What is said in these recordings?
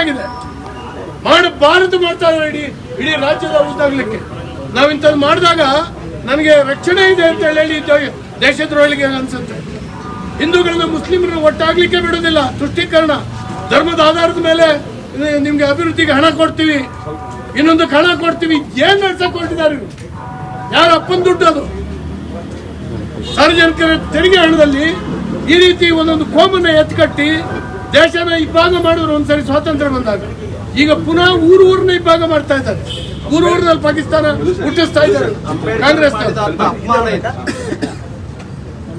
ಆಗಿದೆ. ಮಾಡಬಾರದು ಮಾಡ್ತಾ ಇದ್ದಾರೆ ಇಡೀ ಇಡೀ ರಾಜ್ಯದ ಉದ್ದಾಗ್ಲಿಕ್ಕೆ ನಾವು ಇಂಥದ್ದು ಮಾಡಿದಾಗ ನನಗೆ ರಕ್ಷಣೆ ಇದೆ ಅಂತ ಹೇಳಿ ದೇಶದ್ರೋಹಿಗೆ ಅನ್ಸುತ್ತೆ? ಹಿಂದೂಗಳನ್ನ ಮುಸ್ಲಿಮರನ್ನ ಒಟ್ಟಾಗ್ಲಿಕ್ಕೆ ಬಿಡೋದಿಲ್ಲ ತುಷ್ಟೀಕರಣ, ಧರ್ಮದ ಆಧಾರದ ಮೇಲೆ ನಿಮ್ಗೆ ಅಭಿವೃದ್ಧಿಗೆ ಹಣ ಕೊಡ್ತೀವಿ. ಇನ್ನೊಂದು ಹಣ ಕೊಡ್ತೀವಿ. ಏನ್ ನಡ್ಸಕ್ ಕೊಟ್ಟಿದ್ದಾರೆ? ಯಾರ ಅಪ್ಪನ ದುಡ್ಡು ಅದು? ಸಾರ್ವಜನಿಕರ ತೆರಿಗೆ ಹಣದಲ್ಲಿ ಈ ರೀತಿ ಒಂದೊಂದು ಕೋಮನ್ನ ಎತ್ಕಟ್ಟಿ ದೇಶನ ಇಬ್ಬಾಗ ಮಾಡಿದ್ರು ಒಂದ್ಸರಿ ಸ್ವಾತಂತ್ರ್ಯ ಬಂದಾಗ. ಈಗ ಪುನಃ ಊರು ಊರನ್ನ ಇಬ್ಬಾಗ ಮಾಡ್ತಾ ಇದ್ದಾರೆ. ಊರು ಊರಿನಲ್ಲಿ ಪಾಕಿಸ್ತಾನ ಹುಟ್ಟಿಸ್ತಾ ಇದ್ದಾರೆ. ಕಾಂಗ್ರೆಸ್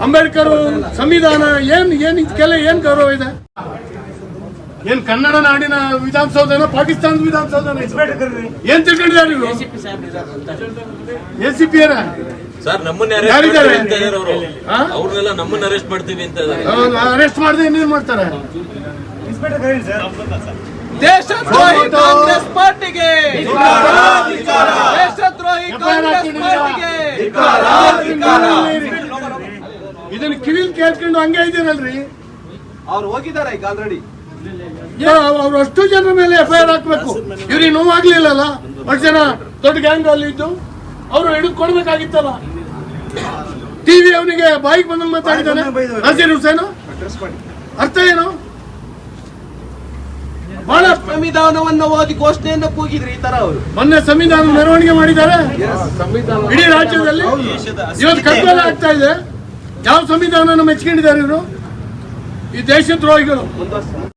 ಅಂಬೇಡ್ಕರ್ ಸಂವಿಧಾನ ಏನ್ ಏನ್ ಇದಕ್ಕೆಲ್ಲ ಏನ್ ಗೌರವ ಇದೆ? ಏನ್ ಕನ್ನಡ ನಾಡಿನ ವಿಧಾನಸೌಧನ ಪಾಕಿಸ್ತಾನದ ವಿಧಾನಸೌಧನ ಏನ್ ತಿಳ್ಕೊಂಡಿದ್ದಾರೆ ಎ ಸಿ ಪಿ ಸರ್ ನಮ್ಮನ್ನ? ಅವ್ರನ್ನೆಲ್ಲ ನಮ್ಮನ್ನ ಅರೆಸ್ಟ್ ಮಾಡ್ತೀವಿ ಅಂತ ಅರೆಸ್ಟ್ ಮಾಡದೆ ಇನ್ನೇನ್ ಮಾಡ್ತಾರೆ? ದೇಶದ್ರೋಹಿ ಕಾಂಗ್ರೆಸ್ ಪಾರ್ಟಿಗೆ ದೇಶದ್ರೋಹಿ ಕಾಂಗ್ರೆಸ್ ಪಾರ್ಟಿಗೆ. ಇದನ್ನ ಕಿವಿಲ್ ಕೇಳ್ಕೊಂಡು ಹಂಗೆ ಇದೀರಲ್ರಿ ಅವ್ರು ಹೋಗಿದ್ದಾರೆ ಈಗ ಆಲ್ರೆಡಿ ಅವ್ರು ಅಷ್ಟು ಜನರ ಮೇಲೆ ಎಫ್ ಐ ಆರ್ ಹಾಕ್ಬೇಕು ಇವ್ರಿಗೆ ನೋವಾಗ್ಲಿಲ್ಲಲ್ಲ? ಅಷ್ಟು ಜನ ದೊಡ್ಡ ಗ್ಯಾಂಗ್ ಅಲ್ಲಿ ಇದ್ದು ಅವರು ಹಿಡಿದು ಕೊಡ್ಬೇಕಾಗಿತ್ತಲ್ಲ? ಟಿವಿ ಅವನಿಗೆ ಬಾಯಿಗೆ ಬಂದ ಮಾತಾಡಿದ್ದಾನೆ. ನಜೀರ್ ಹುಸೇನು? ಅರ್ಥ ಏನು? ಬಹಳ ಸಂವಿಧಾನವನ್ನ ಓದಿ ಘೋಷಣೆಯನ್ನ ಕೂಗಿದ್ರಿ ಈ ತರ ಅವರು. ಮೊನ್ನೆ ಸಂವಿಧಾನ ಮೆರವಣಿಗೆ ಮಾಡಿದ್ದಾರೆ. ಇಡೀ ರಾಜ್ಯದಲ್ಲಿ ಇವತ್ತು ಕಟ್ಟಲ ಆಗ್ತಾ ಇದೆ. ಯಾವ ಸಂವಿಧಾನ ಮೆಚ್ಕೊಂಡಿದ್ದಾರೆ ಇವರು? ಈ ದೇಶದ್ರೋಹಿಗಳು.